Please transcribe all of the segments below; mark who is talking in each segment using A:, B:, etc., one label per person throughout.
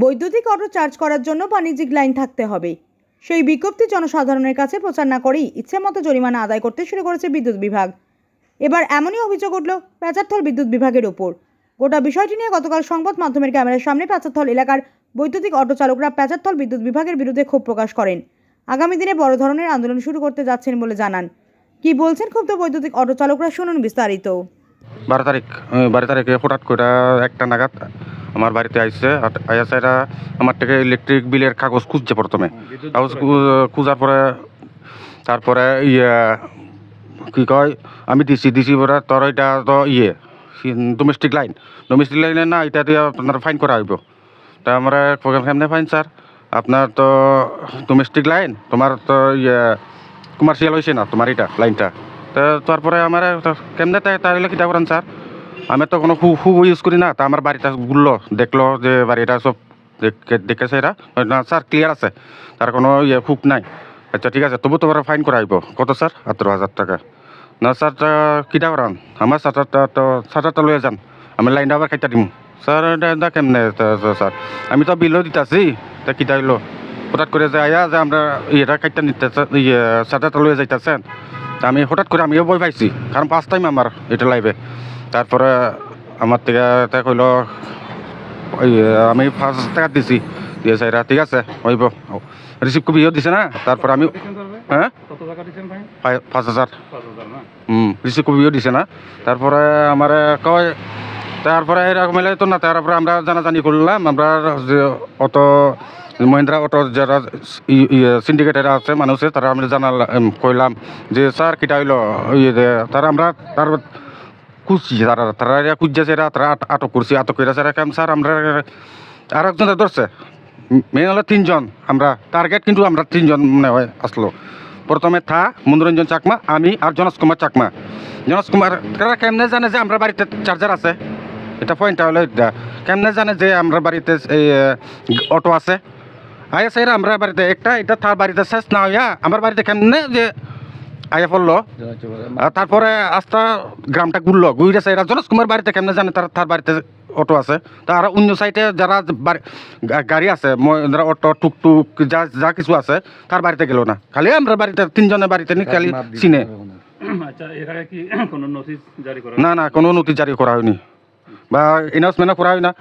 A: বৈদ্যুতিক auto charge করার জন্য বাণিজ্যিক লাইন থাকতে হবে। সেই বিজ্ঞপ্তি জনসাধারণের কাছে প্রচার না করেই ইচ্ছে মতো জরিমানা আদায় করতে শুরু করেছে বিদ্যুৎ বিভাগ। এবার এমনই অভিযোগ উঠল প্যাচারথল বিদ্যুৎ বিভাগের ওপর গোটা বিষয়টি নিয়ে গতকাল সংবাদ মাধ্যমের ক্যামেরার সামনে প্যাচারথল এলাকার বৈদ্যুতিক অটো চালকরা প্যাচারথল বিদ্যুৎ বিভাগের বিরুদ্ধে ক্ষোভ প্রকাশ করেন। আগামী দিনে বড় ধরনের আন্দোলন শুরু করতে যাচ্ছেন বলে জানান। কি বলছেন ক্ষুব্ধ বৈদ্যুতিক অটো চালকরা শুনুন বিস্তারিত।
B: বারো তারিখ বারো তারিখে হঠাৎ করে একটা নাগাদ আমার বাড়িতে আইসে এরা আমার থেকে ইলেকট্রিক বিলের কাগজ খুঁজছে প্রথমে। কাগজ খুঁজার পরে, তারপরে ইয়ে কি কয়, আমি দিছি দিছি পরে তোর এটা তো ইয়ে ডোমেস্টিক লাইন ডোমেস্টিক লাইনে না, এটা দিয়ে আপনার ফাইন করা হইব। তা আমরা কেমনে ফাইন স্যার আপনার তো ডোমেস্টিক লাইন তোমার তো ইয়ে কমার্শিয়াল হয়েছে না তোমার এটা লাইনটা তা তারপরে আমার কেমনে তাই তাহলে কিটা করেন স্যার আমি তো কোনো হু ইউজ করি না, তা আমার বাড়িটা ঘুরলো, দেখল যে বাড়িটা সব দেখে- দেখেছে এরা। না স্যার ক্লিয়ার আছে, তার কোনো ইয়ে হুক নাই। আচ্ছা ঠিক আছে, তবু তোমার ফাইন করা হইব কত স্যার আঠারো হাজার টাকা। না স্যার কিটা করান? আমার সাঁতারটা তো সাঁতারটা লয়ে যান। আমি লাইনটা আবার খাইটা দিম। স্যার এটা কেমনে স্যার আমি তো বিলও দিতেছি, তা কিটা হইল? হঠাৎ করে যে আয়া যে আমরা ইয়েটা খাইটা নিতে ইয়ে সাঁতারটা লয়ে যাইতেছেন। আমি হঠাৎ করে আমিও বই পাইছি, কারণ পাঁচ টাইম আমার এটা লাইভে তারপরে আমার থেকে তা কইলো আমি পাঁচ হাজার টাকা দিছি। দিয়ে চাইরা ঠিক আছে হইব। রিসিভ কপিও দিছে না? তারপরে আমি হ্যাঁ? পাঁচ হাজার। হুম রিসিভ কপিও দিছে না? তারপরে আমার কয় তারপরে এরকম এলে তো না তারপরে আমরা জানাজানি করলাম। আমরা যে অত মহিন্দ্রা অটো যারা সিন্ডিকেটের আছে মানুষে তারা আমরা জানালাম কইলাম যে স্যার কিটা হইল ইয়ে তারা আমরা তার খুঁজছি তারা তারা খুঁজছে এরা তারা আটক করছি, আটক করে এরা কেম স্যার? আমরা আর একজন ধরছে মেন হলো তিনজন। আমরা টার্গেট কিন্তু আমরা তিনজন মনে হয় আসলো। প্রথমে থা, মনোরঞ্জন চাকমা, আমি আর জনস কুমার চাকমা। জনস কুমার, তারা কেমনে জানে যে আমরা বাড়িতে চার্জার আছে? এটা পয়েন্টটা হলো এটা। কেমনে জানে যে আমরা বাড়িতে এই অটো আছে? আয়া, স্যার, আমরা বাড়িতে একটা, এটা তার বাড়িতে শেষ না হইয়া, আমার বাড়িতে কেমনে যে আয়া পড়ল। আর তারপরে আস্তা গ্রামটা ঘুরলো ঘুরেছে এরা জনস কুমার বাড়িতে কেমনে জানে তার তার বাড়িতে অটো আছে? তার অন্য সাইডে যারা বাড়ি- গাড়ি আছে যারা অটো টুকটুক যা যা কিছু আছে তার বাড়িতে গেল না। খালি আমরা বাড়িতে তিনজনের বাড়িতে নি খালি চিনে।
C: আচ্ছা এখানে কি কোনো নোটিশ জারি করা
B: না না কোনো নোটিশ জারি করা হয়নি। বা এনাউন্সমেন্টও করা হয় না।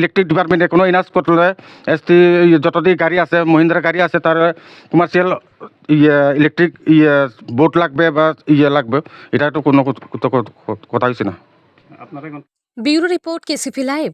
B: ইলেকট্রিক ডিপার্টমেন্টে কোনো এনাউন্স করলে এস টি যতটি গাড়ি আছে, মহিন্দ্রা গাড়ি আছে তার কমার্শিয়াল ইয়ে ইলেকট্রিক ইয়ে বোর্ড লাগবে বা ইয়ে লাগবে এটা তো কোনো কথা হয়েছে না।
D: Bureau report KCP live.